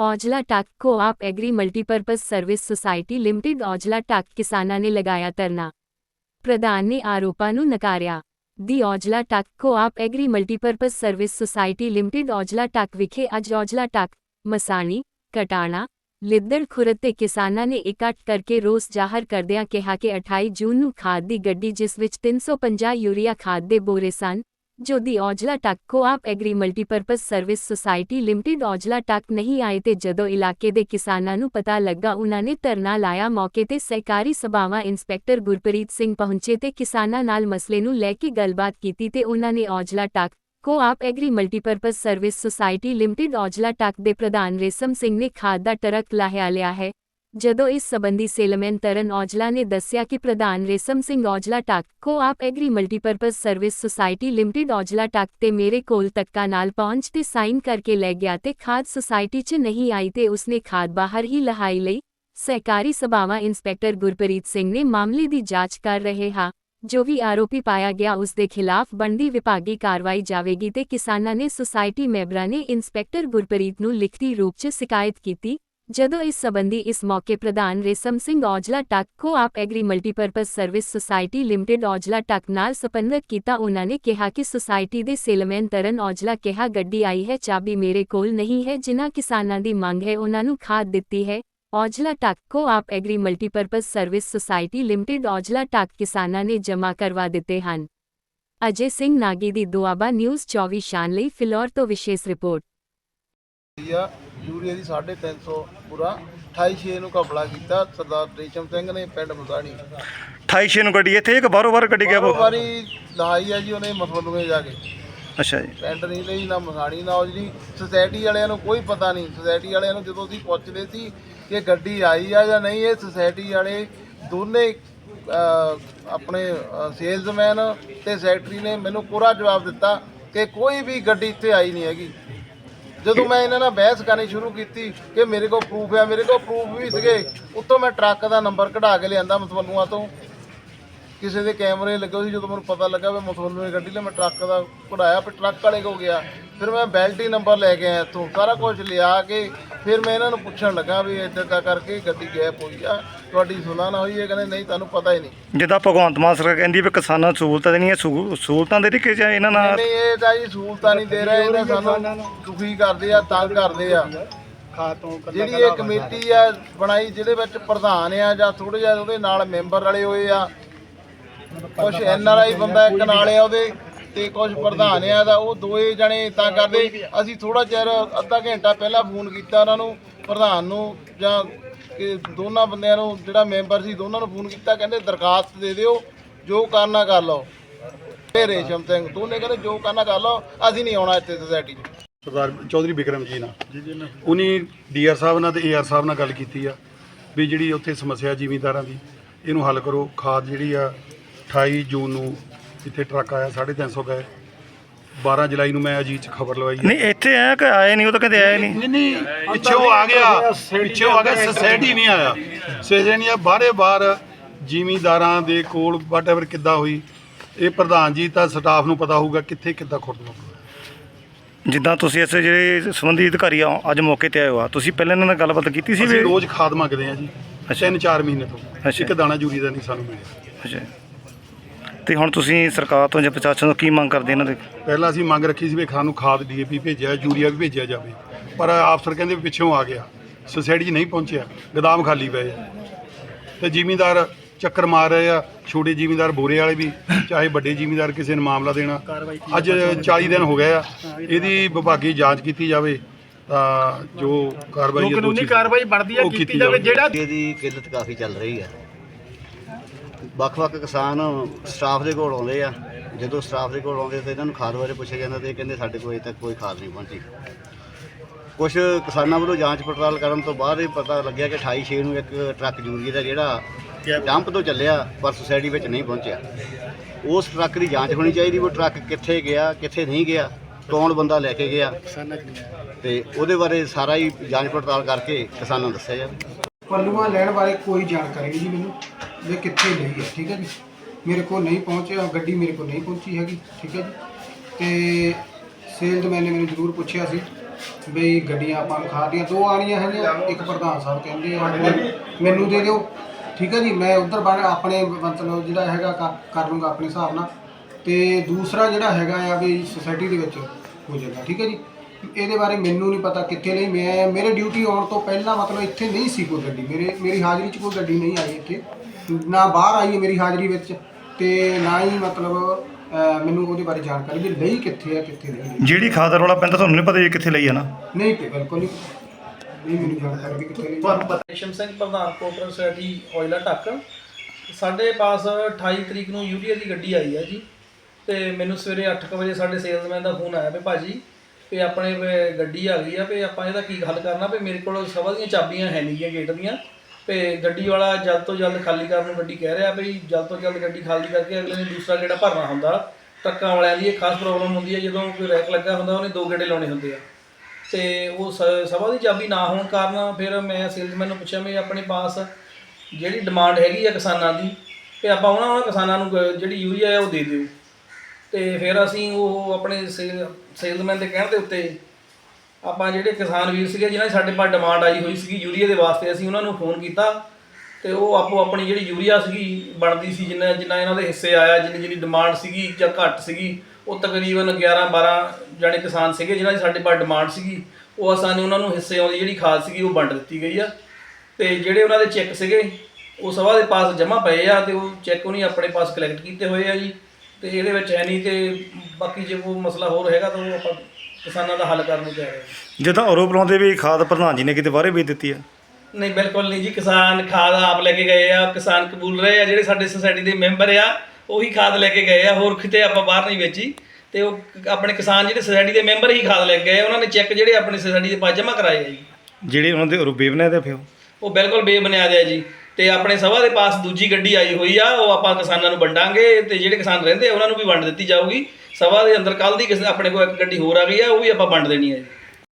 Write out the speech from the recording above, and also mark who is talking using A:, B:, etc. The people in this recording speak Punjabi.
A: Aujla Tak co-op agri multipurpose service society limited Aujla Tak ਕਿਸਾਨਾਂ ਨੇ ਲਗਾਇਆ ਧਰਨਾ। ਪ੍ਰਧਾਨ ਨੇ ਆਰੋਪਾਂ ਨੂੰ ਨਕਾਰਿਆ। ਦੀ Aujla Tak co-op agri multipurpose service society limited Aujla Tak ਵਿਖੇ ਅੱਜ ਔਜਲਾ ਟੱਕ, ਮਸਾਣੀ, ਕਟਾਣਾ ਲਿੱਦੜ ਖੁਰਦ ਤੇ ਕਿਸਾਨਾਂ ਨੇ ਇਕੱਠ ਕਰਕੇ ਰੋਸ ਜ਼ਾਹਰ ਕਰਦਿਆਂ ਕਿਹਾ ਕਿ 28 ਜੂਨ ਨੂੰ ਖਾਦ ਦੀ ਗੱਡੀ ਜਿਸ ਵਿੱਚ 350 ਯੂਰੀਆ ਖਾਦ ਦੇ ਬੋਰੇ ਸਨ ਜੋ Aujla Tak co-op agri multipurpose service society limited Aujla Tak ਨਹੀਂ ਆਏ ਤੇ ਜਦੋਂ ਇਲਾਕੇ ਦੇ ਕਿਸਾਨਾਂ ਨੂੰ ਪਤਾ ਲੱਗਾ ਉਹਨਾਂ ਨੇ ਧਰਨਾ ਲਾਇਆ ਮੌਕੇ ਤੇ ਸਹਿਕਾਰੀ ਸਭਾਵਾਂ ਇੰਸਪੈਕਟਰ ਗੁਰਪ੍ਰੀਤ ਸਿੰਘ ਪਹੁੰਚੇ ਤੇ ਕਿਸਾਨਾਂ ਨਾਲ ਮਸਲੇ ਨੂੰ ਲੈ ਕੇ ਗੱਲਬਾਤ ਕੀਤੀ ਤੇ ਉਹਨਾਂ ਨੇ Aujla Tak co-op agri multipurpose service society limited Aujla Tak ਦੇ ਪ੍ਰਧਾਨ ਰੇਸ਼ਮ ਸਿੰਘ ਨੇ ਖਾਦ ਦਾ ਟਰੱਕ ਲਾਹਿਆ ਲਿਆ ਹੈ। ਜਦੋਂ ਇਸ ਸਬੰਧੀ ਸੇਲਮੈਨ ਤਰਨ ਔਜਲਾ ਨੇ ਦੱਸਿਆ ਕਿ ਪ੍ਰਧਾਨ Resham Singh Aujla Tak co-op agri multipurpose service society limited Aujla Tak ਤੇ ਮੇਰੇ ਕੋਲ ਤੱਕਾ ਨਾਲ ਪਹੁੰਚ ਤੇ ਸਾਈਨ ਕਰਕੇ ਲੈ ਗਿਆ ਤੇ ਖਾਦ ਸੁਸਾਇਟੀ 'ਚ ਨਹੀਂ ਆਈ ਤੇ ਉਸਨੇ ਖਾਦ ਬਾਹਰ ਹੀ ਲਹਾਈ ਲਈ। ਸਹਿਕਾਰੀ ਸਭਾਵਾਂ ਇੰਸਪੈਕਟਰ ਗੁਰਪ੍ਰੀਤ ਸਿੰਘ ਨੇ ਮਾਮਲੇ ਦੀ ਜਾਂਚ ਕਰ ਰਹੇ ਹਾਂ। ਜੋ ਵੀ ਆਰੋਪੀ ਪਾਇਆ ਗਿਆ ਉਸ ਦੇ ਖਿਲਾਫ ਬਣਦੀ ਵਿਭਾਗੀ ਕਾਰਵਾਈ ਜਾਵੇਗੀ ਤੇ ਕਿਸਾਨਾਂ ਨੇ ਸੁਸਾਇਟੀ ਮੈਂਬਰਾਂ ਨੇ ਇੰਸਪੈਕਟਰ ਗੁਰਪ੍ਰੀਤ ਨੂੰ ਲਿਖਤੀ ਰੂਪ 'ਚ ਸ਼ਿਕਾਇਤ ਕੀਤੀ। ਜਦੋਂ ਇਸ ਸਬੰਧੀ ਇਸ ਮੌਕੇ ਪ੍ਰਧਾਨ Resham Singh Aujla Tak co-op agri multipurpose service society limited Aujla Tak ਨਾਲ ਸੰਪਰਕ ਕੀਤਾ, ਉਹਨਾਂ ਨੇ ਕਿਹਾ ਕਿ ਸੁਸਾਇਟੀ ਦੇ ਸੇਲਮੈਨ ਤਰਨ ਔਜਲਾ ਕਿਹਾ, ਗੱਡੀ ਆਈ ਹੈ, ਚਾਬੀ ਮੇਰੇ ਕੋਲ ਨਹੀਂ ਹੈ, ਜਿਨ੍ਹਾਂ ਕਿਸਾਨਾਂ ਦੀ ਮੰਗ ਹੈ, ਉਹਨਾਂ ਨੂੰ ਖਾਦ ਦਿੱਤੀ ਹੈ। Aujla Tak co-op agri multipurpose service society limited Aujla Tak ਕਿਸਾਨਾਂ ਨੇ ਜਮ੍ਹਾਂ ਕਰਵਾ ਦਿੱਤੇ ਹਨ। ਅਜੇ ਸਿੰਘ ਨਾਗੀ ਦੀ ਦੁਆਬਾ ਨਿਊਜ਼ 24 ਸ਼ਾਨ ਲਈ ਫਿਲੌਰ ਤੋਂ ਵਿਸ਼ੇਸ਼ ਰਿਪੋਰਟ।
B: ਯੂਰੀਆ ਦੀ 350 ਪੂਰਾ 28 ਛੇ ਨੂੰ ਕਬਲਾ ਕੀਤਾ ਸਰਦਾਰ ਰੇਸ਼ਮ ਸਿੰਘ ਨੇ ਪਿੰਡ ਮਸਾਣੀ।
C: 28 ਛੇ ਨੂੰ ਗੱਡੀ ਇੱਥੇ ਇੱਕ ਬਾਰੋ ਬਾਰ ਗੱਡੀ ਗਿਆ
B: ਬਾਰੋ
C: ਉਹ
B: ਵਾਰੀ ਲਹਾਈ ਆ ਜੀ ਉਹਨੇ ਮਸਲੂਏ ਜਾ ਕੇ।
C: ਅੱਛਾ ਜੀ।
B: ਪਿੰਡ ਨਹੀਂ ਲਈ ਨਾ ਮਸਾਣੀ ਨਾ ਉਹ ਜਿਹੜੀ ਸੁਸਾਇਟੀ ਵਾਲਿਆਂ ਨੂੰ ਕੋਈ ਪਤਾ ਨਹੀਂ। ਸੁਸਾਇਟੀ ਵਾਲਿਆਂ ਨੂੰ ਜਦੋਂ ਅਸੀਂ ਪੁੱਛਦੇ ਸੀ ਕਿ ਗੱਡੀ ਆਈ ਆ ਜਾਂ ਨਹੀਂ ਇਹ ਸੁਸਾਇਟੀ ਵਾਲੇ ਦੋਨੇ ਆਪਣੇ ਸੇਲਜ਼ਮੈਨ ਤੇ ਸੈਕਟਰੀ ਨੇ ਮੈਨੂੰ ਪੂਰਾ ਜਵਾਬ ਦਿੱਤਾ ਕਿ ਕੋਈ ਵੀ ਗੱਡੀ ਇੱਥੇ ਆਈ ਨਹੀਂ ਹੈਗੀ। ਜਦੋਂ ਮੈਂ ਇਹਨਾਂ ਨਾਲ ਬਹਿਸ ਕਰਨੀ ਸ਼ੁਰੂ ਕੀਤੀ ਕਿ ਮੇਰੇ ਕੋਲ ਪ੍ਰੂਫ ਆ, ਮੇਰੇ ਕੋਲ ਪ੍ਰੂਫ ਵੀ ਸੀਗੇ, ਉੱਤੋਂ ਮੈਂ ਟਰੱਕ ਦਾ ਨੰਬਰ ਕਢਾ ਕੇ ਲਿਆਂਦਾ ਮਤਵਨੂਆ ਤੋਂ। ਕਿਸੇ ਦੇ ਕੈਮਰੇ ਲੱਗੇ ਸੀ, ਜਦੋਂ ਮੈਨੂੰ ਪਤਾ ਲੱਗਾ ਵੀ ਮਤਵਨੂ ਦੀ ਗੱਡੀ ਲਈ, ਮੈਂ ਟਰੱਕ ਦਾ ਕਢਾਇਆ ਫਿਰ ਟਰੱਕ ਵਾਲੇ ਕੋ ਗਿਆ। ਫਿਰ ਮੈਂ ਬੈਲਟੀ ਨੰਬਰ ਲੈ ਕੇ ਆਇਆ ਇੱਥੋਂ ਸਾਰਾ ਕੁਝ ਲਿਆ ਕੇ ਫਿਰ ਮੈਂ ਇਹਨਾਂ ਨੂੰ ਪੁੱਛਣ ਲੱਗਾ ਵੀ ਇੱਦਾਂ ਤਾਂ ਕਰਕੇ ਗੱਡੀ ਗੈਪ ਹੋਈ ਆ ਤੁਹਾਡੀ ਸੁਣਾ ਨਾ ਹੋਈ ਹੈ ਕਹਿੰਦੇ ਨਹੀਂ ਤੁਹਾਨੂੰ ਪਤਾ ਹੀ ਨਹੀਂ।
C: ਜਿੱਦਾਂ ਭਗਵੰਤ ਮਾਨ ਸਰਕਾਰ ਕਹਿੰਦੀ ਵੀ ਕਿਸਾਨਾਂ ਨੂੰ ਸਹੂਲਤਾਂ ਦੇਣੀਆਂ ਸਹੂ- ਸਹੂਲਤਾਂ ਦੇ ਰਹੀ ਕਿ ਜਾਂ ਇਹਨਾਂ ਨਾਲ?
B: ਨਹੀਂ ਇਹ ਤਾਂ ਜੀ ਸਹੂਲਤਾਂ ਨਹੀਂ ਦੇ ਰਹੇ ਇਹਨਾਂ ਸਾਨੂੰ ਦੁਖੀ ਕਰਦੇ ਆ ਤੰਗ ਕਰਦੇ ਆ। ਜਿਹੜੀ ਇਹ ਕਮੇਟੀ ਆ ਬਣਾਈ ਜਿਹਦੇ ਵਿੱਚ ਪ੍ਰਧਾਨ ਆ ਜਾਂ ਥੋੜੇ ਜਿਹਾ ਉਹਦੇ ਨਾਲ ਮੈਂਬਰ ਵਾਲੇ ਹੋਏ ਆ ਕੁਝ ਐਨ ਆਰ ਆਈ ਬੰਦਾ ਇੱਕ ਨਾਲ ਆ ਉਹਦੇ। ਤੇ ਕੁਝ ਪ੍ਰਧਾਨ ਆ ਦਾ, ਉਹ ਦੋਏ ਜਣੇ ਤਾਂ ਕਰਦੇ। ਅਸੀਂ ਥੋੜਾ ਚਿਰ, ਅੱਧਾ ਘੰਟਾ ਪਹਿਲਾਂ ਫੋਨ ਕੀਤਾ ਉਹਨਾਂ ਨੂੰ, ਪ੍ਰਧਾਨ ਨੂੰ, ਜਾਂ ਕਿ ਦੋਨਾਂ ਬੰਦਿਆਂ ਨੂੰ, ਜਿਹੜਾ ਮੈਂਬਰ ਸੀ, ਦੋਨਾਂ ਨੂੰ ਫੋਨ ਕੀਤਾ, ਕਹਿੰਦੇ ਦਰਖਾਸਤ ਦੇ ਦਿਓ, ਜੋ ਕਰਨਾ ਕਰ ਲਓ। ਤੇ ਰੇਸ਼ਮ ਸਿੰਘ, ਦੋਨੇ ਕਹਿੰਦੇ ਜੋ ਕਰਨਾ ਕਰ ਲਓ, ਅਸੀਂ ਨਹੀਂ ਆਉਣਾ ਇੱਥੇ ਸੋਸਾਇਟੀ 'ਚ।
D: ਸਰਦਾਰ ਚੌਧਰੀ ਬਿਕਰਮ ਜੀ ਨਾਲ। ਜੀ ਜੀ ਉਹਨੇ ਡੀਆਰ ਸਾਹਿਬ ਨਾਲ ਤੇ ਏਆਰ ਸਾਹਿਬ ਨਾਲ ਗੱਲ ਕੀਤੀ ਆ, ਵੀ ਜਿਹੜੀ ਉੱਥੇ ਸਮੱਸਿਆ ਜ਼ਿਮੀਂਦਾਰਾਂ ਦੀ, ਇਹਨੂੰ ਹੱਲ ਕਰੋ। ਖਾਦ ਜਿਹੜੀ ਆ 28 ਜੂਨ ਨੂੰ ਇੱਥੇ ਟਰੱਕ ਆਇਆ 350 ਗਏ। 12 ਜੁਲਾਈ ਨੂੰ ਮੈਂ ਅਜੀਤ ਚ ਖਬਰ ਲਵਾਈ ਹੈ।
C: ਨਹੀਂ ਇੱਥੇ ਆਇਆ ਕਿ ਆਏ ਨਹੀਂ? ਉਹ ਤਾਂ ਕਹਿੰਦੇ ਆਏ ਨਹੀਂ।
D: ਨਹੀਂ ਨਹੀਂ ਪਿੱਛੇ ਉਹ ਆ ਗਿਆ। ਪਿੱਛੇ ਉਹ ਆ ਗਿਆ ਸੋਸਾਇਟੀ ਨਹੀਂ ਆਇਆ। ਸੋਸਾਇਟੀ ਨਹੀਂ ਆ ਬਾਹਰੇ ਬਾਹਰ ਜ਼ਿਮੀਂਦਾਰਾਂ ਦੇ ਕੋਲ ਵਾਟਐਵਰ ਕਿੱਦਾਂ ਹੋਈ ਇਹ ਪ੍ਰਧਾਨ ਜੀ ਤਾਂ ਸਟਾਫ ਨੂੰ ਪਤਾ ਹੋਊਗਾ ਕਿੱਥੇ ਕਿੱਦਾਂ ਖੁਰਦਣਾ
C: ਜਿੱਦਾਂ ਤੁਸੀਂ ਇਸ ਜਿਹੜੇ ਸੰਬੰਧੀ ਅਧਿਕਾਰੀ ਆ ਅੱਜ ਮੌਕੇ ਤੇ ਆਏ ਹੋ ਆ ਤੁਸੀਂ ਪਹਿਲਾਂ ਇਹਨਾਂ ਨਾਲ ਗੱਲਬਾਤ ਕੀਤੀ ਸੀ
D: ਅਸੀਂ
C: ਵੀ?
D: ਰੋਜ਼ ਖਾਦ ਮੰਗਦੇ ਆ ਜੀ ਤਿੰਨ ਚਾਰ ਮਹੀਨੇ ਤੋਂ।
C: ਅੱਛਾ।
D: ਇੱਕ ਦਾਣਾ ਜੂਰੀ ਦਾ ਨਹੀਂ ਸਾਨੂੰ ਮਿਲਿਆ।
C: ਅੱਛਾ। ਤੇ ਹੁਣ ਤੁਸੀਂ ਸਰਕਾਰ ਤੋਂ ਜਾਂ ਪ੍ਰਸ਼ਾਸਨ ਤੋਂ ਕੀ ਮੰਗ ਕਰਦੇ ਇਹਨਾਂ ਦੇ?
D: ਪਹਿਲਾਂ ਅਸੀਂ ਮੰਗ ਰੱਖੀ ਸੀ ਵੀ ਸਾਨੂੰ ਖਾਦ ਡੀਏਪੀ ਭੇਜਿਆ ਯੂਰੀਆ ਵੀ ਭੇਜਿਆ ਜਾਵੇ। ਪਰ ਅਫਸਰ ਕਹਿੰਦੇ ਵੀ ਪਿੱਛੋਂ ਆ ਗਿਆ। ਸੁਸਾਇਟੀ 'ਚ ਨਹੀਂ ਪਹੁੰਚਿਆ। ਗਦਾਮ ਖਾਲੀ ਪਏ ਆ। ਤੇ ਜ਼ਿਮੀਂਦਾਰ ਚੱਕਰ ਮਾਰ ਰਹੇ ਆ। ਛੋਟੇ ਜ਼ਿਮੀਂਦਾਰ ਬੋਰੇ ਵਾਲੇ ਵੀ ਚਾਹੇ ਵੱਡੇ ਜ਼ਿਮੀਂਦਾਰ ਕਿਸੇ ਨੇ ਮਾਮਲਾ ਦੇਣਾ। ਅੱਜ 40 ਦਿਨ ਹੋ ਗਏ ਆ। ਇਹਦੀ ਵਿਭਾਗੀ ਜਾਂਚ ਕੀਤੀ ਜਾਵੇ ਤਾਂ ਜੋ ਕਾਰਵਾਈ ਕਾਨੂੰਨੀ ਕਾਰਵਾਈ ਬਣਦੀ ਹੈ ਕੀਤੀ ਜਾਵੇ। ਜਿਹੜਾ
E: ਇਹਦੀ ਕਿੱਲਤ ਕਾਫੀ ਚੱਲ ਰਹੀ ਹੈ ਵੱਖ-ਵੱਖ ਕਿਸਾਨ ਸਟਾਫ ਦੇ ਕੋਲ ਆਉਂਦੇ ਆ। ਜਦੋਂ ਸਟਾਫ ਦੇ ਕੋਲ ਆਉਂਦੇ ਤਾਂ ਇਹਨਾਂ ਨੂੰ ਖਾਦ ਬਾਰੇ ਪੁੱਛਿਆ ਜਾਂਦਾ ਤੇ ਇਹ ਕਹਿੰਦੇ ਸਾਡੇ ਕੋਲ ਅਜੇ ਤੱਕ ਕੋਈ ਖਾਦ ਨਹੀਂ ਪਹੁੰਚੀ। ਕੁਝ ਕਿਸਾਨਾਂ ਵੱਲੋਂ ਜਾਂਚ ਪੜਤਾਲ ਕਰਨ ਤੋਂ ਬਾਅਦ ਇਹ ਪਤਾ ਲੱਗਿਆ ਕਿ 28 ਛੇ ਨੂੰ ਇੱਕ ਟਰੱਕ ਯੂਰੀਆ ਦਾ ਜਿਹੜਾ ਜੰਪ ਤੋਂ ਚੱਲਿਆ ਪਰ ਸੁਸਾਇਟੀ ਵਿੱਚ ਨਹੀਂ ਪਹੁੰਚਿਆ। ਉਸ ਟਰੱਕ ਦੀ ਜਾਂਚ ਹੋਣੀ ਚਾਹੀਦੀ ਉਹ ਟਰੱਕ ਕਿੱਥੇ ਗਿਆ ਕਿੱਥੇ ਨਹੀਂ ਗਿਆ ਕੌਣ ਬੰਦਾ ਲੈ ਕੇ ਗਿਆ? ਤੇ ਉਹਦੇ ਬਾਰੇ ਸਾਰਾ ਹੀ ਜਾਂਚ ਪੜਤਾਲ ਕਰਕੇ ਕਿਸਾਨਾਂ ਨੂੰ ਦੱਸਿਆ ਜਾਵੇ।
F: ਪੱਲੂਆਂ ਲੈਣ ਬਾਰੇ ਕੋਈ ਜਾਣਕਾਰੀ ਨਹੀਂ ਜੀ ਮੈਨੂੰ। ਵੀ ਕਿੱਥੇ ਲਈ ਹੈ ਠੀਕ ਹੈ ਜੀ? ਮੇਰੇ ਕੋਲ ਨਹੀਂ ਪਹੁੰਚਿਆ ਗੱਡੀ ਮੇਰੇ ਕੋਲ ਨਹੀਂ ਪਹੁੰਚੀ ਹੈਗੀ, ਠੀਕ ਹੈ ਜੀ? ਤੇ ਸੇਲਜ਼ਮੈਨ ਨੇ ਮੈਨੂੰ ਜ਼ਰੂਰ ਪੁੱਛਿਆ ਸੀ ਬਈ ਗੱਡੀਆਂ ਆਪਾਂ ਨੂੰ ਖਾਦੀਆਂ ਦੋ ਆਣੀਆਂ ਹੈਗੀਆਂ, ਇੱਕ ਪ੍ਰਧਾਨ ਸਾਹਿਬ ਕਹਿੰਦੇ ਆ ਮੈਨੂੰ ਦੇ ਦਿਓ, ਠੀਕ ਹੈ ਜੀ? ਮੈਂ ਉਧਰ ਬਾਹਰ ਆਪਣੇ ਮਤਲਬ ਜਿਹੜਾ ਹੈਗਾ ਕਰ- ਕਰ ਲੂੰਗਾ ਆਪਣੇ ਹਿਸਾਬ ਨਾਲ। ਤੇ ਦੂਸਰਾ ਜਿਹੜਾ ਹੈਗਾ ਆ ਵੀ ਸੁਸਾਇਟੀ ਦੇ ਵਿੱਚ ਹੋ ਜਾਂਦਾ, ਠੀਕ ਹੈ ਜੀ? ਇਹਦੇ ਬਾਰੇ ਮੈਨੂੰ ਨਹੀਂ ਪਤਾ ਕਿੱਥੇ ਲਈ ਮੈਂ, ਮੇਰੇ ਡਿਊਟੀ ਆਉਣ ਤੋਂ ਪਹਿਲਾਂ ਮਤਲਬ ਇੱਥੇ ਨਹੀਂ ਸੀ ਕੋਈ ਗੱਡੀ, ਮੇਰੇ, ਮੇਰੀ ਹਾਜ਼ਰੀ 'ਚ ਕੋਈ ਗੱਡੀ ਨਹੀਂ ਆਈ ਇੱਥੇ। ਨਾ ਬਾਹਰ ਆਈ ਹੈ ਮੇਰੀ ਹਾਜ਼ਰੀ ਵਿੱਚ ਤੇ ਨਾ ਹੀ ਮਤਲਬ ਅਹ, ਮੈਨੂੰ ਉਹਦੇ ਬਾਰੇ ਜਾਣਕਾਰੀ ਵੀ ਲਈ ਕਿੱਥੇ ਆ ਕਿੱਥੇ ਨਹੀਂ ਲਈ।
C: ਜਿਹੜੀ ਖਾਦ ਰੌਲਾ ਪੈਂਦਾ ਤੁਹਾਨੂੰ ਨਹੀਂ ਪਤਾ ਜੀ ਕਿੱਥੇ ਲਈ ਆ ਨਾ?
F: ਨਹੀਂ ਤੇ ਬਿਲਕੁਲ ਨਹੀਂ। ਨਹੀਂ ਮੈਨੂੰ ਜਾਣਕਾਰੀ ਵੀ ਕਿੱਥੇ ਲਈ।
G: ਰੇਸ਼ਮ ਸਿੰਘ ਪ੍ਰਧਾਨ ਕੋਪਰੇਟਿਵ ਸੋਸਾਇਟੀ ਔਇਲਾ ਟੱਕ ਸਾਡੇ ਪਾਸ 28 ਤਰੀਕ ਨੂੰ ਯੂਰੀਆ ਦੀ ਗੱਡੀ ਆਈ ਹੈ ਜੀ। ਤੇ ਮੈਨੂੰ ਸਵੇਰੇ 8:00 ਵਜੇ ਸਾਡੇ ਸੇਲਸਮੈਨ ਦਾ ਫੋਨ ਆਇਆ ਵੀ ਭਾਜੀ ਵੀ ਆਪਣੇ ਵੀ ਗੱਡੀ ਆ ਗਈ ਆ ਵੀ ਆਪਾਂ ਇਹਦਾ ਕੀ ਹੱਲ ਕਰਨਾ ਵੀ ਮੇਰੇ ਕੋਲ ਸਭਾ ਦੀਆਂ ਚਾਬੀਆਂ ਹੈ ਨਹੀਂ ਗੀਆਂ ਗੇਟ ਦੀਆਂ। ਤੇ ਗੱਡੀ ਵਾਲਾ ਜਲਦ ਤੋਂ ਜਲਦ ਖਾਲੀ ਕਰਨ ਨੂੰ ਗੱਡੀ ਕਹਿ ਰਿਹਾ ਵੀ ਜਲਦ ਤੋਂ ਜਲਦ ਗੱਡੀ ਖਾਲੀ ਕਰਕੇ ਅਗਲੇ ਨੇ ਦੂਸਰਾ ਗੇੜਾ ਭਰਨਾ ਹੁੰਦਾ। ਟਰੱਕਾਂ ਵਾਲਿਆਂ ਦੀ ਇਹ ਖਾਸ ਪ੍ਰੋਬਲਮ ਹੁੰਦੀ ਹੈ, ਜਦੋਂ ਕੋਈ ਰੈਕ ਲੱਗਾ ਹੁੰਦਾ, ਉਹਨੇ ਦੋ ਗੇੜੇ ਲਾਉਣੇ ਹੁੰਦੇ ਆ। ਤੇ ਉਹ ਸ- ਸਭਾ ਦੀ ਚਾਬੀ ਨਾ ਹੋਣ ਕਾਰਨ ਫਿਰ ਮੈਂ ਸੇਲਜ਼ਮੈਨ ਨੂੰ ਪੁੱਛਿਆ ਵੀ ਆਪਣੇ ਪਾਸ ਜਿਹੜੀ ਡਿਮਾਂਡ ਹੈਗੀ ਆ ਕਿਸਾਨਾਂ ਦੀ, ਤੇ ਆਪਾਂ ਉਹਨਾਂ ਉਹਨਾਂ ਕਿਸਾਨਾਂ ਨੂੰ ਗ- ਜਿਹੜੀ ਯੂਰੀਆ ਹੈ ਉਹ ਦੇ ਦਿਓ। ਤੇ ਫਿਰ ਅਸੀਂ ਉਹ ਆਪਣੇ ਸੇਲਜ਼ਮੈਨ ਦੇ ਕਹਿਣ ਦੇ ਉੱਤੇ ਆਪਾਂ ਜਿਹੜੇ ਕਿਸਾਨ ਵੀਰ ਸੀਗੇ, ਜਿਨ੍ਹਾਂ ਦੀ ਸਾਡੇ ਪਾਸ ਡਿਮਾਂਡ ਆਈ ਹੋਈ ਸੀਗੀ ਯੂਰੀਆ ਦੇ ਵਾਸਤੇ, ਅਸੀਂ ਉਹਨਾਂ ਨੂੰ ਫੋਨ ਕੀਤਾ ਤੇ ਉਹ ਆਪੋ ਆਪਣੀ ਜਿਹੜੀ ਯੂਰੀਆ ਸੀਗੀ ਬਣਦੀ ਸੀ, ਜਿੰਨਾ ਜਿੰਨਾ ਇਹਨਾਂ ਦੇ ਹਿੱਸੇ ਆਇਆ, ਜਿੰਨੀ ਜਿਹੜੀ ਡਿਮਾਂਡ ਸੀਗੀ ਜਾਂ ਘੱਟ ਸੀਗੀ, ਉਹ ਤਕਰੀਬਨ 11 12 ਜਾਣੇ ਕਿਸਾਨ ਸੀਗੇ, ਜਿਨ੍ਹਾਂ ਦੀ ਸਾਡੇ ਪਾਸ ਡਿਮਾਂਡ ਸੀਗੀ, ਉਹ ਆਸਾਨੀ ਉਹਨਾਂ ਨੂੰ ਹਿੱਸੇ ਆਉਂਦੀ ਜਿਹੜੀ ਖਾਦ ਸੀਗੀ, ਉਹ ਵੰਡ ਦਿੱਤੀ ਗਈ ਆ। ਤੇ ਜਿਹੜੇ ਉਹਨਾਂ ਦੇ ਚੈੱਕ ਸੀਗੇ, ਉਹ ਸਭਾ ਦੇ ਪਾਸ ਜਮ੍ਹਾਂ ਪਏ ਆ ਤੇ ਉਹ ਚੈੱਕ ਉਹਨੇ ਆਪਣੇ ਪਾਸ ਕਲੈਕਟ ਕੀਤੇ ਹੋਏ ਆ ਜੀ। ਤੇ ਇਹਦੇ ਵਿੱਚ ਹੈ ਨਹੀਂ ਤੇ ਬਾਕੀ ਜੇ ਕੋਈ ਮਸਲਾ ਹੋਰ ਹੈਗਾ ਤਾਂ ਉਹ ਆਪਾਂ ਕਿਸਾਨਾਂ ਦਾ ਹੱਲ ਕਰਨ ਨੂੰ ਕਹਿ ਰਹੇ ਹਾਂ।
C: ਜਿੱਦਾਂ ਆਰੋਪ ਲਾਉਂਦੇ ਵੀ ਖਾਦ ਪ੍ਰਧਾਨ ਜੀ ਨੇ ਕਿਤੇ ਬਾਹਰੇ ਵੇਚ ਦਿੱਤੀ ਆ
G: ਨਹੀਂ ਬਿਲਕੁਲ ਨਹੀਂ ਜੀ ਕਿਸਾਨ ਖਾਦ ਆਪ ਲੈ ਕੇ ਗਏ ਆ ਕਿਸਾਨ ਕਬੂਲ ਰਹੇ ਆ ਜਿਹੜੇ ਸਾਡੇ ਸੁਸਾਇਟੀ ਦੇ ਮੈਂਬਰ ਆ ਉਹੀ ਖਾਦ ਲੈ ਕੇ ਗਏ ਆ ਹੋਰ ਕਿਤੇ ਆਪਾਂ ਬਾਹਰ ਨਹੀਂ ਵੇਚੀ। ਤੇ ਉਹ ਆਪਣੇ ਕਿਸਾਨ ਜਿਹੜੇ ਸੁਸਾਇਟੀ ਦੇ ਮੈਂਬਰ ਹੀ ਖਾਦ ਲੈ ਕੇ ਗਏ ਆ। ਉਹਨਾਂ ਨੇ ਚੈੱਕ ਜਿਹੜੇ ਆਪਣੇ ਸੁਸਾਇਟੀ ਦੇ ਪਾਸ ਜਮ੍ਹਾਂ ਕਰਾਏ ਆ ਜੀ।
C: ਜਿਹੜੇ ਉਹਨਾਂ ਦੇ ਆਰੋਪ ਬੇਬਨੇ ਤੇ ਫਿਰ
G: ਉਹ? ਬਿਲਕੁਲ ਬੇਬੁਨਿਆਦ ਹੈ ਜੀ। ਤੇ ਆਪਣੇ ਸਭਾ ਦੇ ਪਾਸ ਦੂਜੀ ਗੱਡੀ ਆਈ ਹੋਈ ਆ, ਉਹ ਆਪਾਂ ਕਿਸਾਨਾਂ ਨੂੰ ਵੰਡਾਂਗੇ ਤੇ ਜਿਹੜੇ ਕਿਸਾਨ ਰਹਿੰਦੇ ਆ, ਉਹਨਾਂ ਨੂੰ ਵੀ ਵੰਡ ਦਿੱਤੀ ਜਾਊਗੀ। ਸਭਾ ਦੇ ਅੰਦਰ ਕੱਲ ਦੀ ਕਿਸੇ ਆਪਣੇ ਕੋਲ ਇੱਕ ਗੱਡੀ ਹੋਰ ਆ ਗਈ ਆ, ਉਹ ਵੀ ਆਪਾਂ ਵੰਡ ਦੇਣੀ ਹੈ ਜੀ।